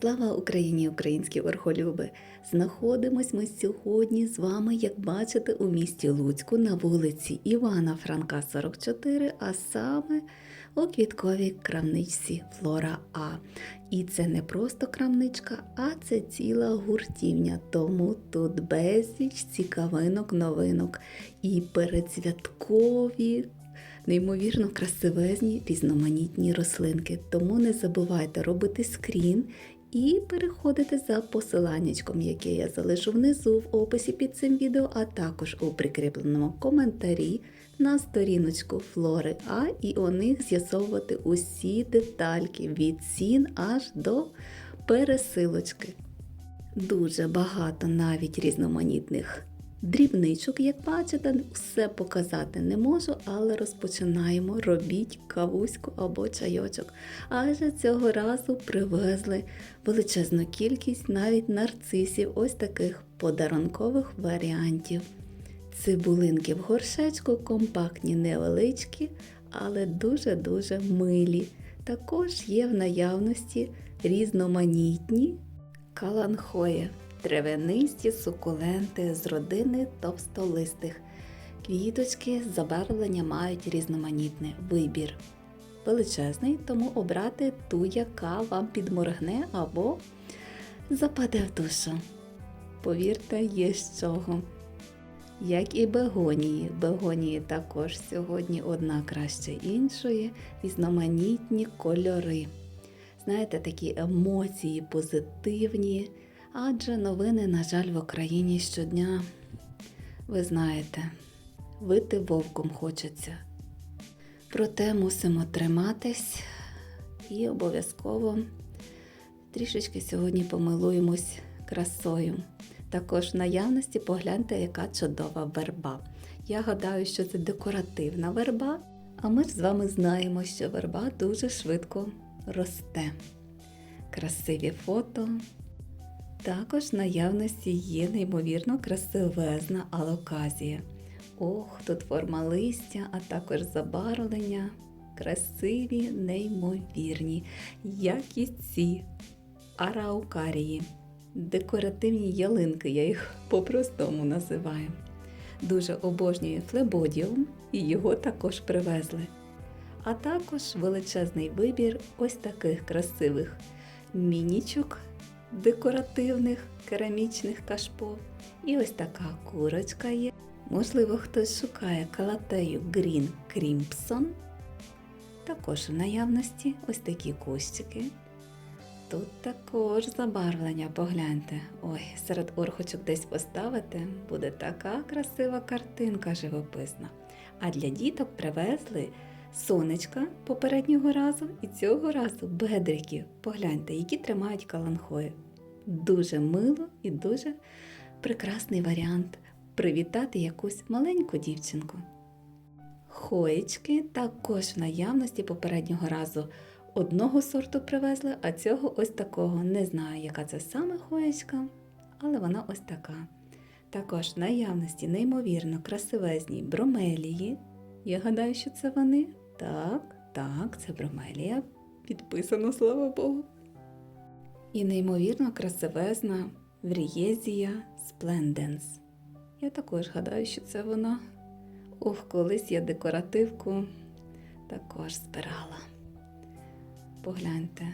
Слава Україні, українські верхолюби! Знаходимось ми сьогодні з вами, як бачите, у місті Луцьку на вулиці Івана Франка, 44, а саме у квітковій крамничці Флора А. І це не просто крамничка, а це ціла гуртівня. Тому тут безліч цікавинок, новинок і передсвяткові неймовірно красивезні різноманітні рослинки. Тому не забувайте робити скрін і переходити за посиланнячком, яке я залишу внизу в описі під цим відео, а також у прикріпленому коментарі на сторіночку Флори А і у них з'ясовувати усі детальки від цін аж до пересилочки. Дуже багато навіть різноманітних дрібничок, як бачите, все показати не можу, але розпочинаємо. Робіть кавуську або чайочок. Адже цього разу привезли величезну кількість навіть нарцисів, ось таких подарункових варіантів. Цибулинки в горшечку, компактні, невеличкі, але дуже-дуже милі. Також є в наявності різноманітні каланхої, травянисті сукуленти з родини товстолистих. Квіточки з забарвлення мають різноманітний вибір. Величезний, тому обрати ту, яка вам підморгне або западе в душу. Повірте, є з чого. Як і бегонії. Бегонії також сьогодні одна краще іншої, різноманітні кольори. Знаєте, такі емоції позитивні, адже новини, на жаль, в Україні щодня, ви знаєте, вити вовком хочеться. Проте мусимо триматись і обов'язково трішечки сьогодні помилуємось красою. Також в наявності погляньте, яка чудова верба. Я гадаю, що це декоративна верба, а ми ж з вами знаємо, що верба дуже швидко росте. Красиві фото. Також в наявності є неймовірно красивезна алоказія. Ох, тут форма листя, а також забарвлення. Красиві, неймовірні, як і ці араукарії. Декоративні ялинки, я їх по-простому називаю. Дуже обожнюю флебодіум і його також привезли. А також величезний вибір ось таких красивих мінічок декоративних керамічних кашпо. І ось така курочка є. Можливо, хтось шукає калатею Green Crimson. Також в наявності ось такі кущики. Тут також забарвлення, погляньте. Ой, серед орхочок десь поставити буде така красива картинка живописна. А для діток привезли сонечка попереднього разу і цього разу бедриків. Погляньте, які тримають каланхої. Дуже мило і дуже прекрасний варіант привітати якусь маленьку дівчинку. Хоєчки також в наявності попереднього разу одного сорту привезли, а цього ось такого. Не знаю, яка це саме хоєчка, але вона ось така. Також в наявності неймовірно красивезні бромелії. Я гадаю, що це вони. Так, так, це бромелія. Підписано, слава Богу. І неймовірно красивезна Врієзія Спленденс. Я також гадаю, що це вона. Ох, колись я декоративку також збирала. Погляньте,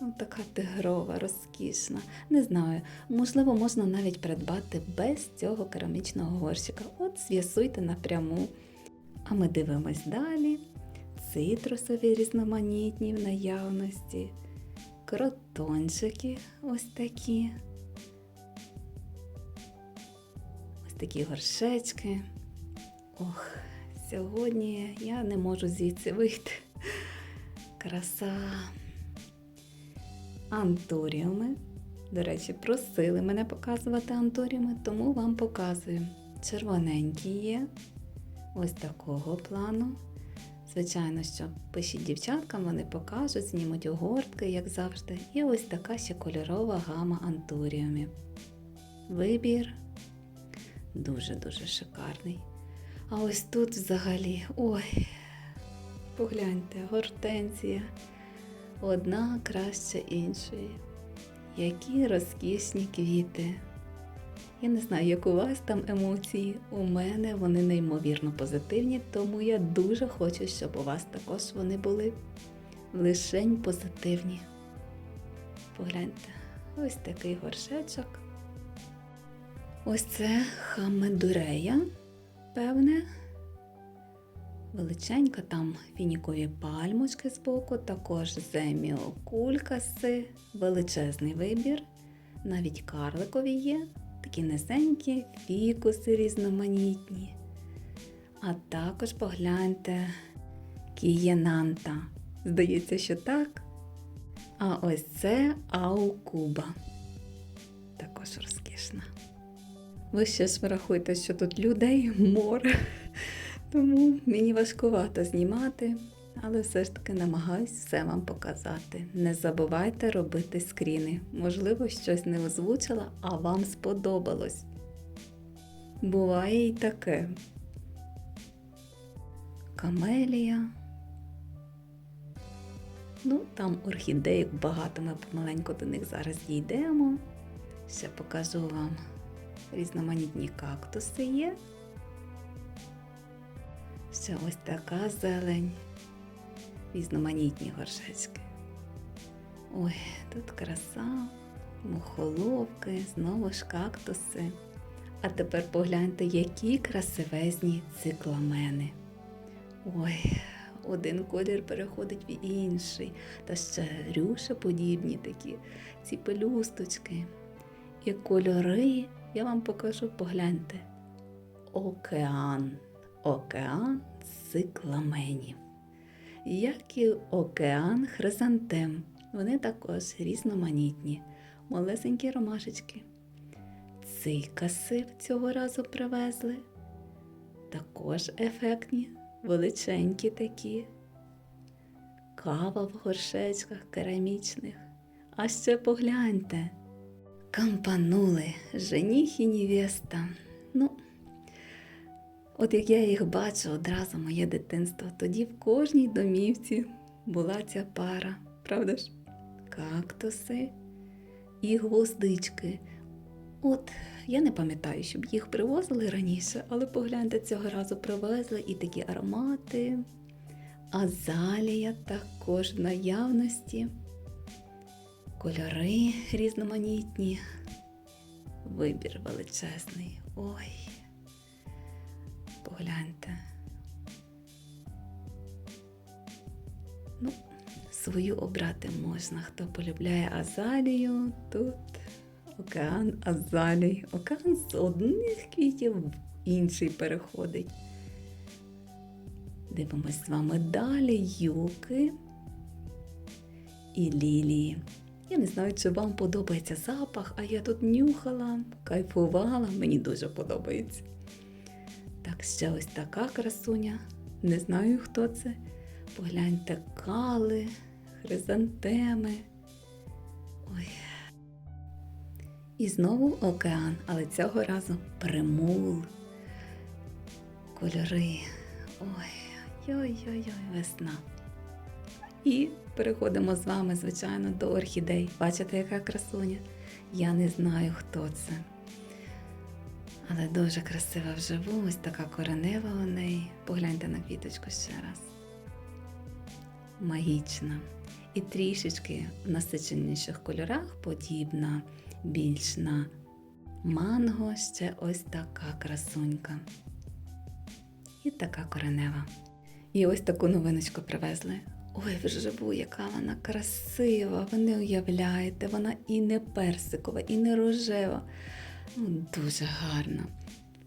ну, така тигрова, розкішна. Не знаю, можливо, можна навіть придбати без цього керамічного горщика. От з'ясуйте напряму. А ми дивимось далі. Цитрусові різноманітні в наявності, кротончики ось такі. Ось такі горшечки. Ох, сьогодні я не можу звідси вийти. Краса. Антуріуми. До речі, просили мене показувати антуріуми, тому вам показую. Червоненькі є. Ось такого плану. Звичайно, що пишіть дівчаткам, вони покажуть, знімуть огортки, як завжди. І ось така ще кольорова гама антуріумів. Вибір дуже-дуже шикарний. А ось тут взагалі, ой, погляньте, гортензія. Одна краще іншої. які розкішні квіти. Я не знаю, як у вас там емоції. У мене вони неймовірно позитивні, тому я дуже хочу, щоб у вас також вони були лишень позитивні. Погляньте, ось такий горшечок. Ось це хамедурея, певне. Величенька там фінікові пальмочки збоку, також земіокулькаси, величезний вибір. Навіть карликові є, такі низенькі, фікуси різноманітні. А також погляньте кієнанта. Здається, що так. А ось це аукуба. Також розкішна. Ви ще ж врахуйте, що тут людей море. Тому мені важкувато знімати, але все ж таки намагаюсь все вам показати. Не забувайте робити скріни. Можливо, щось не озвучила, а вам сподобалось. Буває і таке. Камелія. Ну, там орхідеїк багато, ми помаленьку до них зараз дійдемо. Ще покажу вам різноманітні кактуси є. Ще ось така зелень, різноманітні горшечки. Ой, тут краса, мухоловки, знову ж кактуси. А тепер погляньте, які красивезні цикламени. Ой, один колір переходить в інший, та ще рюшеподібні такі, ці пелюсточки. І кольори я вам покажу, погляньте. Океан океан цикламенів, як і океан хризантем. Вони також різноманітні, малесенькі ромашечки. Цикаси цього разу привезли. Також ефектні, величенькі такі. Кава в горшечках керамічних. А ще погляньте. Кампанули, жених і невеста. Ну, От як я їх бачу одразу моє дитинство, тоді в кожній домівці була ця пара, правда ж? Кактуси і гвоздички. От я не пам'ятаю, щоб їх привозили раніше, але погляньте, цього разу привезли і такі аромати. Азалія також в наявності, кольори різноманітні, вибір величезний. Ой. Погляньте. Ну, свою обрати можна. Хто полюбляє азалію, тут океан азалій. Океан з одних квітів в інший переходить. Дивимось з вами далі юки і лілії. Я не знаю, чи вам подобається запах, а я тут нюхала, кайфувала, мені дуже подобається. Так, ще ось така красуня. Не знаю, хто це. Погляньте кали, хризантеми. Ой. І знову океан, але цього разу примул. Кольори. Ой-ой-ой, весна. І переходимо з вами, звичайно, до орхідей. Бачите, яка красуня? Я не знаю, хто це. Але дуже красива вживу, ось така коренева у неї. Погляньте на квіточку ще раз. Магічна. І трішечки в насиченіших кольорах подібна, більш на манго, ще ось така красунька. І така коренева. І ось таку новиночку привезли. Ой, вживу, яка вона красива! Ви не уявляєте, вона і не персикова, і не рожева. Дуже гарно.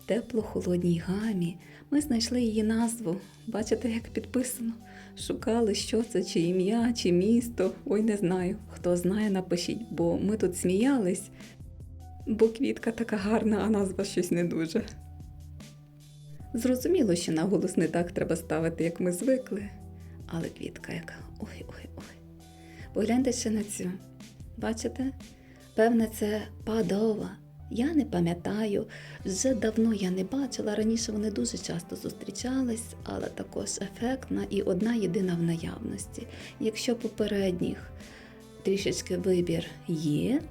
В тепло-холодній гамі ми знайшли її назву. Бачите, як підписано. Шукали, що це, чи ім'я, чи місто. Ой, не знаю. Хто знає, напишіть, бо ми тут сміялись, бо квітка така гарна, а назва щось не дуже. Зрозуміло, що наголос не так треба ставити, як ми звикли. Але квітка яка. Ой-ой-ой. Погляньте ще на цю. Бачите? Певне, це падова. Я не пам'ятаю, вже давно я не бачила. Раніше вони дуже часто зустрічались, але також ефектна і одна єдина в наявності. Якщо попередніх трішечки вибір є,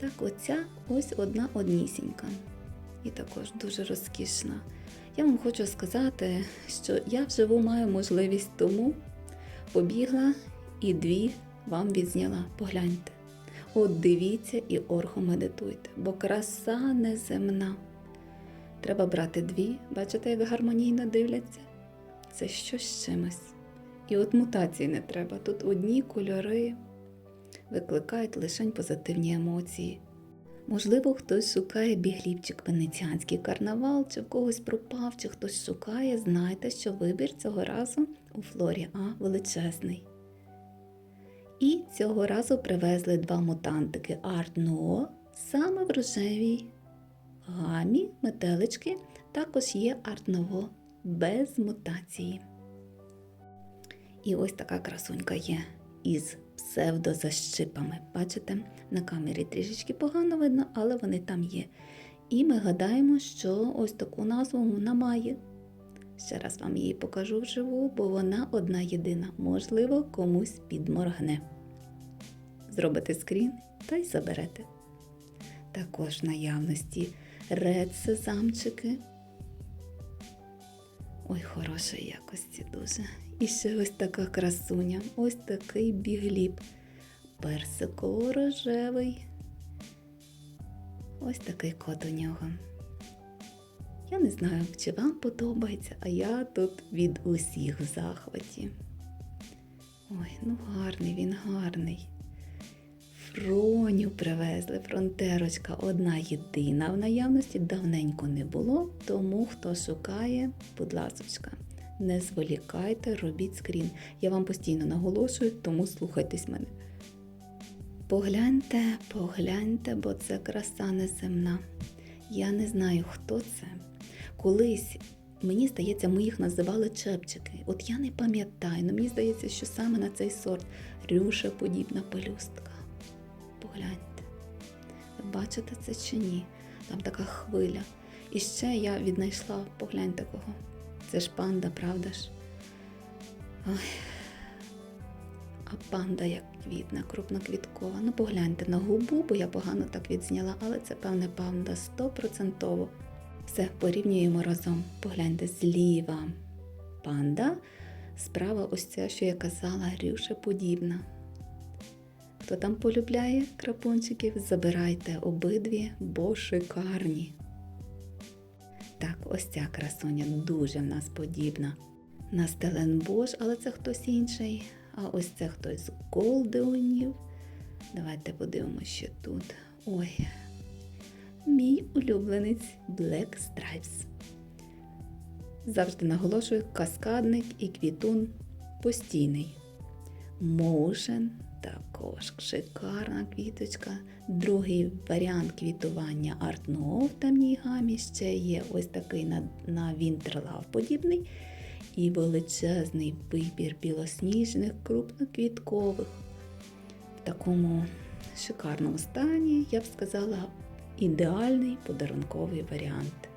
Так, оця ось одна однісінька. І також дуже розкішна. Я вам хочу сказати, що я вживу маю можливість тому побігла і дві вам відзняла. Погляньте. От дивіться і орхомедитуйте, бо краса неземна. Треба брати дві, бачите, як гармонійно дивляться? Це щось з чимось. І от мутацій не треба. Тут одні кольори викликають лише позитивні емоції. Можливо, хтось шукає бігліпчик венеціанський карнавал, чи в когось пропав, чи хтось шукає, знайте, що вибір цього разу у Флорі А величезний. І цього разу привезли два мутантики Nouveau саме в рожевій гамі, метелички. Також є Nouveau без мутації. І ось така красунька є із псевдозащипами. Бачите, на камері трішечки погано видно, але вони там є. І ми гадаємо, що ось таку назву вона має. Ще раз вам її покажу вживу, бо вона одна єдина. Можливо, комусь підморгне. Зробите скрін та й заберете. Також в наявності ред сезамчики. Ой, хорошої якості дуже. І ще ось така красуня, ось такий бігліб. Персиково-рожевий. Ось такий кот у нього. Я не знаю, чи вам подобається, а я тут від усіх в захваті. Ой, ну гарний він гарний. Фроню привезли, фронтерочка одна єдина в наявності давненько не було, тому хто шукає, будь ласочка, не зволікайте, робіть скрін. Я вам постійно наголошую, тому слухайтесь мене. Погляньте, погляньте, бо це краса неземна. Я не знаю, хто це. Колись, мені здається, ми їх називали чепчики. От я не пам'ятаю, але мені здається, що саме на цей сорт рюша подібна пелюстка. Погляньте. Ви бачите це чи ні? Там така хвиля. І ще я віднайшла, погляньте кого. Це ж панда, правда ж? Ой. А панда як квітна, крупноквіткова. Ну погляньте на губу, бо я погано так відзняла, але це певне панда стопроцентово. Все, порівнюємо разом. Погляньте зліва. Панда, справа ось ця, що я казала, рюша подібна. Хто там полюбляє крапунчиків, забирайте обидві, бо шикарні. Так, ось ця красуня дуже в нас подібна. На Стеленбош, але це хтось інший. А ось це хтось з Голдеонів. Давайте подивимося ще тут. Ой, мій улюбленець Black Stripes. Завжди наголошую каскадник і квітун постійний. Motion також шикарна квіточка. Другий варіант квітування Art Nouveau в темній гамі. Ще є ось такий на, на Winter Love подібний. І величезний вибір білосніжних крупноквіткових. В такому шикарному стані, я б сказала, ідеальний подарунковий варіант.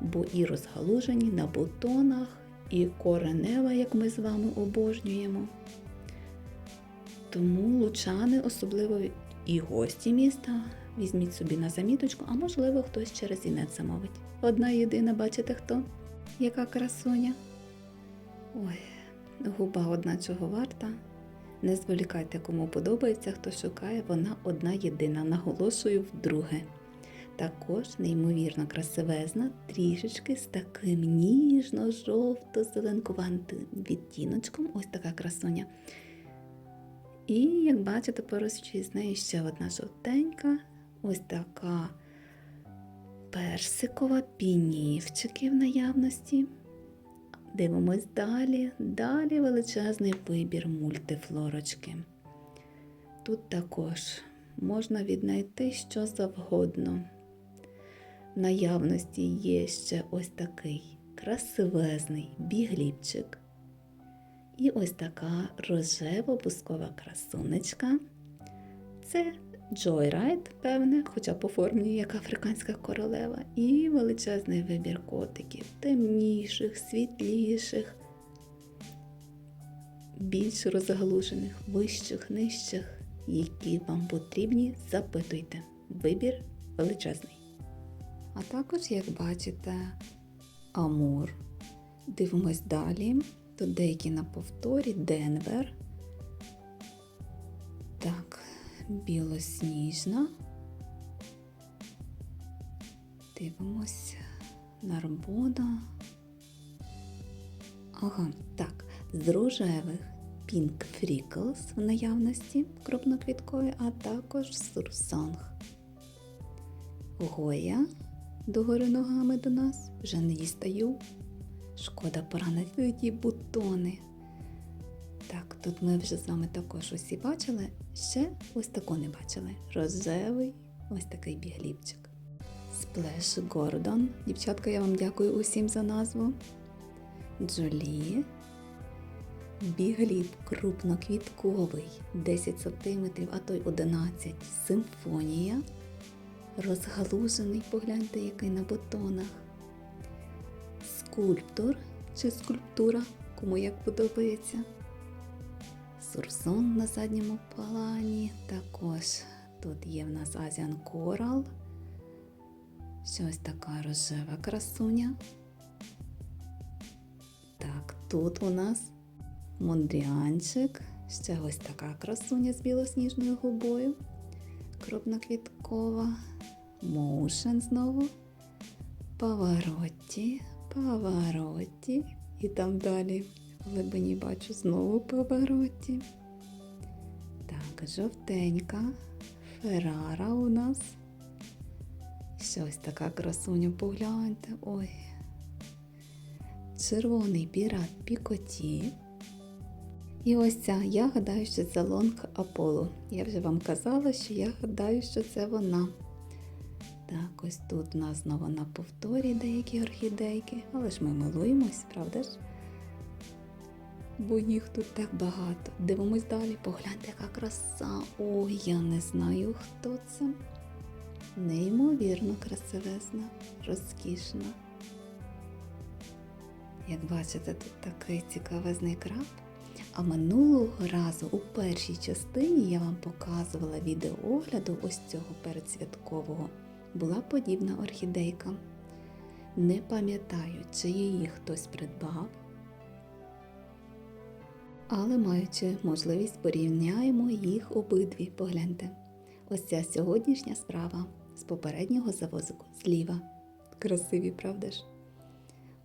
Бо і розгалужені на бутонах, і коренева, як ми з вами обожнюємо. Тому лучани, особливо і гості міста, візьміть собі на заміточку, а можливо хтось через інет замовить. Одна єдина, бачите хто? Яка красуня? Ой, губа одна чого варта. Не зволікайте, кому подобається, хто шукає, вона одна єдина, наголошую вдруге. Також неймовірно красивезна, трішечки з таким ніжно-жовто-зеленкуватим відтіночком. Ось така красуня. І, як бачите, поруч з нею ще одна жовтенька, ось така персикова пінівчики в наявності. Дивимось далі, далі величезний вибір мультифлорочки. Тут також можна віднайти що завгодно. В наявності є ще ось такий красивезний бігліпчик. І ось така рожево-бускова красунечка. Це Joyride, певне, хоча по формі як африканська королева, і величезний вибір котиків, темніших, світліших, більш розгалужених, вищих, нижчих. які вам потрібні, запитуйте. Вибір величезний. А також, як бачите, Амур. Дивимось далі. Тут деякі на повторі, Денвер. Білосніжна. Дивимось. Нарбода. Ага, так, з рожевих Pink Freckles в наявності крупноквіткові, а також Сурсанг. Гоя догори ногами до нас вже не дістаю. Шкода поранити ті бутони. Так, тут ми вже з вами також усі бачили. Ще ось таку не бачили. Рожевий, ось такий бігліпчик. Сплеш Гордон. Дівчатка, я вам дякую усім за назву. Джолі. Бігліп крупноквітковий 10 см, а то й 11 Симфонія. Розгалужений, погляньте, який на бутонах. Скульптор чи скульптура, кому як подобається. Сурсон на задньому плані. Також тут є в нас Азіан Корал. Щось така рожева красуня. Так, тут у нас Мондріанчик. Ще ось така красуня з білосніжною губою. Крупноквіткова. Моушен знову. Паваротті. Паваротті. І там далі глибині бачу знову паваротті. Так, жовтенька. Феррара у нас. Ще ось така красуня, погляньте. Ой. Червоний пірат Пікоті. І ось ця, я гадаю, що це лонг Аполло. Я вже вам казала, що я гадаю, що це вона. Так, ось тут у нас знову на повторі деякі орхідейки, але ж ми милуємось, правда ж? Бо їх тут так багато. Дивимось далі, погляньте, яка краса. Ой, я не знаю, хто це. Неймовірно красивезна, розкішна. Як бачите, тут такий цікавезний краб. А минулого разу у першій частині я вам показувала відеоогляду ось цього передсвяткового. Була подібна орхідейка. Не пам'ятаю, чи її хтось придбав. Але маючи можливість, порівняємо їх обидві. Погляньте. Ось ця сьогоднішня справа з попереднього завозику зліва. Красиві, правда ж?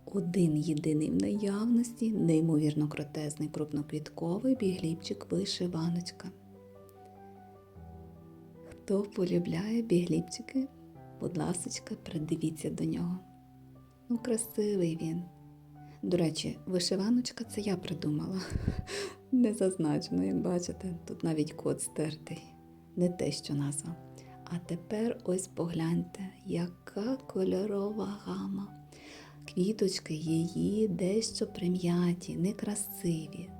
Один єдиний в наявності, неймовірно крутезний крупноквітковий бігліпчик вишиваночка. Хто полюбляє бігліпчики, будь ласочка, придивіться до нього. Ну, красивий він. До речі, вишиваночка це я придумала. Не зазначено, як бачите, тут навіть код стертий. Не те, що назва. А тепер ось погляньте, яка кольорова гама. Квіточки її дещо прим'яті, некрасиві.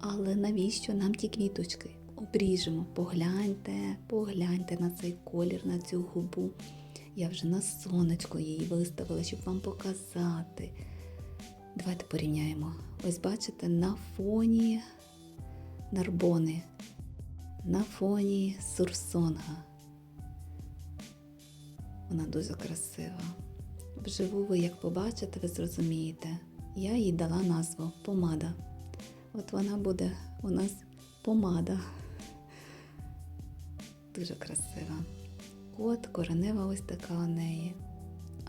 Але навіщо нам ті квіточки? Обріжемо, погляньте, погляньте на цей колір, на цю губу. Я вже на сонечко її виставила, щоб вам показати. Давайте порівняємо. Ось бачите, на фоні нарбони, на фоні сурсонга. Вона дуже красива. Вживу ви, як побачите, ви зрозумієте. Я їй дала назву помада. От вона буде у нас помада. Дуже красива. От коренева ось така у неї.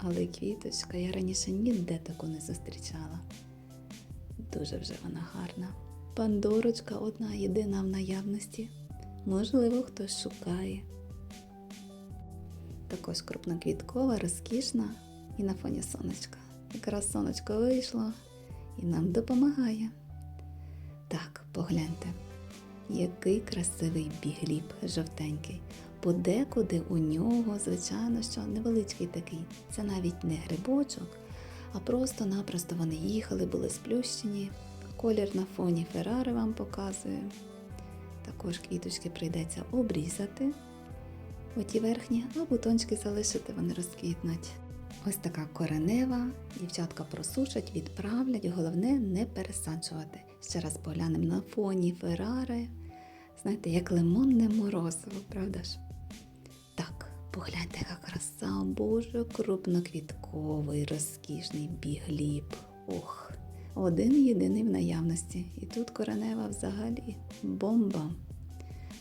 Але квіточка я раніше ніде таку не зустрічала. Дуже вже вона гарна. Пандорочка одна єдина в наявності. Можливо, хтось шукає. Також крупноквіткова, розкішна і на фоні сонечка. Якраз сонечко вийшло і нам допомагає. Так, погляньте, який красивий бігліб жовтенький. Подекуди у нього, звичайно, що невеличкий такий. Це навіть не грибочок, а просто-напросто вони їхали, були сплющені. Колір на фоні Феррари вам показує. Також квіточки прийдеться обрізати. Оті верхні, а бутончики залишити, вони розквітнуть. Ось така коренева, дівчатка просушать, відправлять, головне не пересаджувати. Ще раз поглянемо на фоні Феррари. Знаєте, як лимонне морозиво, правда ж? Так, погляньте, яка краса, боже, крупноквітковий, розкішний бігліб. Ох, один єдиний в наявності. І тут коренева взагалі бомба.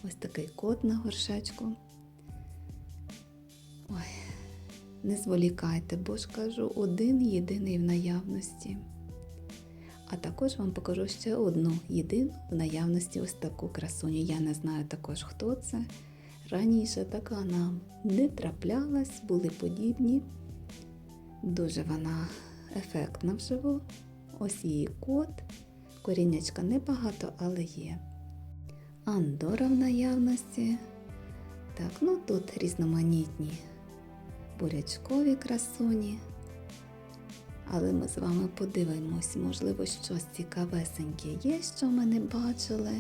Ось такий кот на горшечку. Ой, не зволікайте, бо ж кажу, один єдиний в наявності. А також вам покажу ще одну єдину в наявності ось таку красуню. Я не знаю також, хто це. Раніше така нам не траплялась, були подібні. Дуже вона ефектна вживу. Ось її кот. Коріннячка небагато, але є. Андора в наявності. Так, ну тут різноманітні бурячкові красуні. Але ми з вами подивимось, можливо, щось цікавесеньке є, що ми не бачили.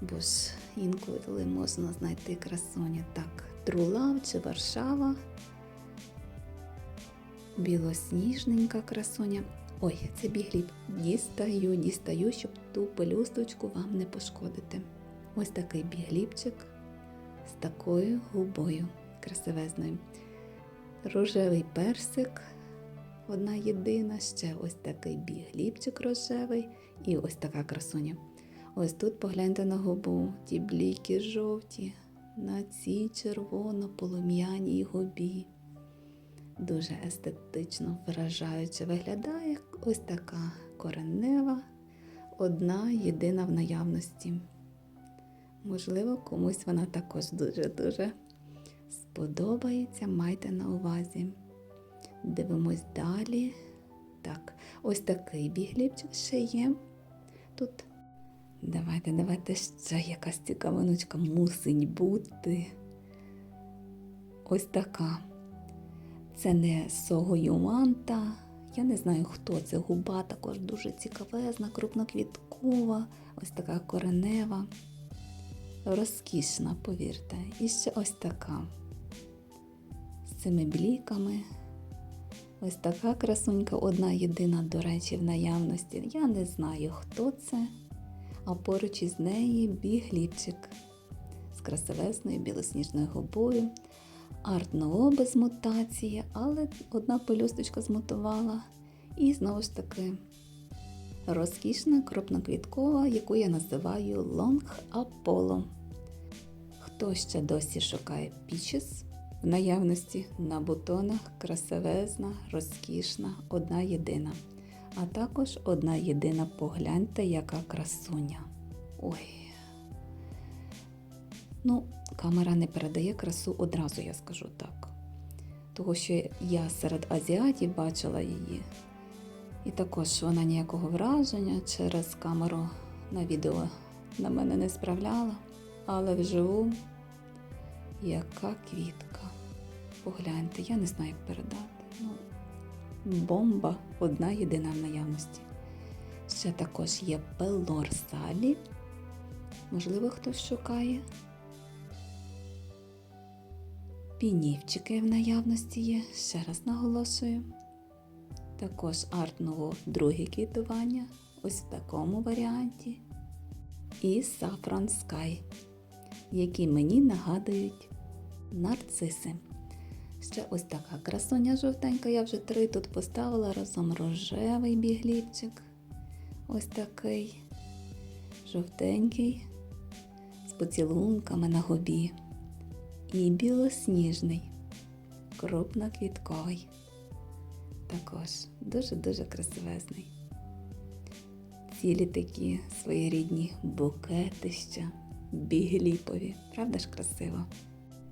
Бо ж інколи можна знайти красуні. Так, Трулав чи Варшава. Білосніжненька красуня. Ой, це бігліб. Дістаю, дістаю, щоб ту пелюсточку вам не пошкодити. Ось такий біглібчик з такою губою красивезною. Рожевий персик, одна єдина, ще ось такий біглібчик рожевий і ось така красуня. Ось тут погляньте на губу, ті бліки жовті, на цій червоно-полум'яній губі. Дуже естетично вражаюче виглядає ось така коренева, одна єдина в наявності. Можливо, комусь вона також дуже-дуже сподобається, майте на увазі. Дивимось далі. Так, ось такий бігліпчик ще є. Тут давайте, давайте ще якась цікавиночка мусить бути. Ось така. Це не согоюманта. Я не знаю, хто це. Губа також дуже цікавезна, крупноквіткова, ось така коренева. Розкішна, повірте. І ще ось така. З цими бліками. Ось така красунька, одна єдина, до речі, в наявності. Я не знаю, хто це, а поруч із неї бігліпчик з красивесною білосніжною губою. Арт-ново без мутації, але одна пелюсточка змутувала. І знову ж таки розкішна крупноквіткова, яку я називаю Long Apollo. Хто ще досі шукає пічес в наявності на бутонах красивезна, розкішна, одна єдина. А також одна єдина погляньте, яка красуня. Ой. Ну, камера не передає красу одразу, я скажу так. Того, що я серед азіатів бачила її. І також вона ніякого враження через камеру на відео на мене не справляла. Але вживу яка квітка. Погляньте, я не знаю, як передати. Ну, бомба одна єдина в наявності. Ще також є пелор салі. Можливо, хтось шукає. Пінівчики в наявності є, ще раз наголошую. Також арт-ново друге квітування, ось в такому варіанті. І Saffron Sky, які мені нагадують нарциси. Ще ось така красоня жовтенька, я вже три тут поставила разом рожевий бігліпчик. Ось такий жовтенький, з поцілунками на губі. І білосніжний, крупноквітковий. Також дуже-дуже красивезний. Цілі такі своєрідні букетища, бігліпові. Правда ж красиво?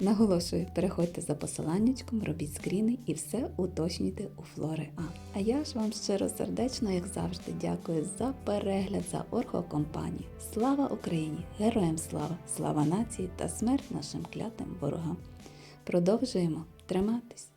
Наголошую, переходьте за посиланнячком, робіть скріни і все уточнюйте у Флори А. А я ж вам щиро сердечно, як завжди, дякую за перегляд за орхокомпанії. Слава Україні! Героям слава! Слава нації та смерть нашим клятим ворогам! Продовжуємо триматись!